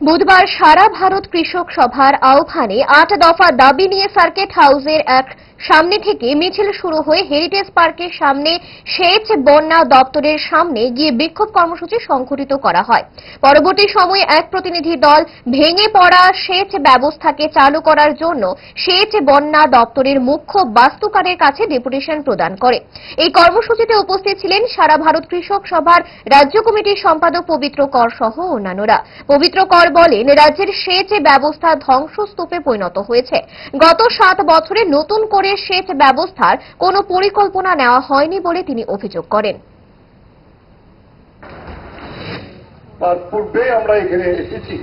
বুধবার সারা ভারত কৃষক সভার আহ্বানে আট দফা দাবি নিয়ে সার্কিট হাউসের এক সামনে থেকে মিছিল শুরু হয়ে হেরিটেজ পার্কের সামনে সেচ বন্যা দপ্তরের সামনে গিয়ে বিক্ষোভ কর্মসূচি সংঘটিত করা হয়। পরবর্তী সময়ে এক প্রতিনিধি দল ভেঙে পড়া সেচ ব্যবস্থাকে চালু করার জন্য সেচ বন্যা দপ্তরের মুখ্য বাস্তুকারের কাছে ডেপুটেশন প্রদান করে। এই কর্মসূচিতে উপস্থিত ছিলেন সারা ভারত কৃষক সভার রাজ্য কমিটির সম্পাদক পবিত্র কর সহ অন্যান্যরা। পবিত্র কর বলেন, রাজ্যের সেচ ব্যবস্থা ধ্বংসস্তূপে পরিণত হয়েছে। গত সাত বছরে নতুন করে সেচ ব্যবস্থার কোনো পরিকল্পনা নেওয়া হয়নি বলে তিনি অভিযোগ করেন। তার পূর্বে আমরা এখানে এসেছি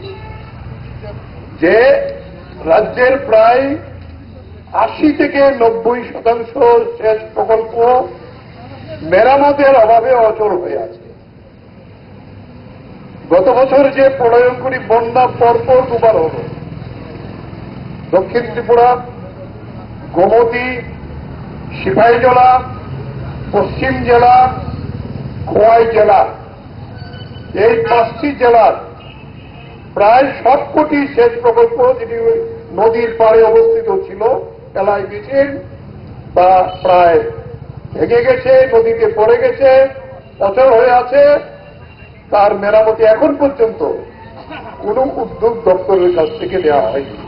যে রাজ্যের প্রায় আশি থেকে নব্বই শতাংশ সেচ প্রকল্প মেরামতের অভাবে অচল হয়ে আছে। গত বছর যে প্রলয়ঙ্করী বন্যা পরপর দুবার হল, দক্ষিণ ত্রিপুরা, গোমতী সিপাহীজলা পশ্চিম জেলা, খোয়াই জেলা, এই পাঁচটি জেলার প্রায় সবকটি সেচ প্রকল্প যেটি নদীর পাড়ে অবস্থিত ছিল এলায় বিচিন বা প্রায় ভেঙে গেছে, নদীতে পড়ে গেছে অচল হয়ে আছে। তার মেরামতি এখন পর্যন্ত কোন উদ্যোগ দপ্তরের কাছ থেকে দেওয়া হয়নি।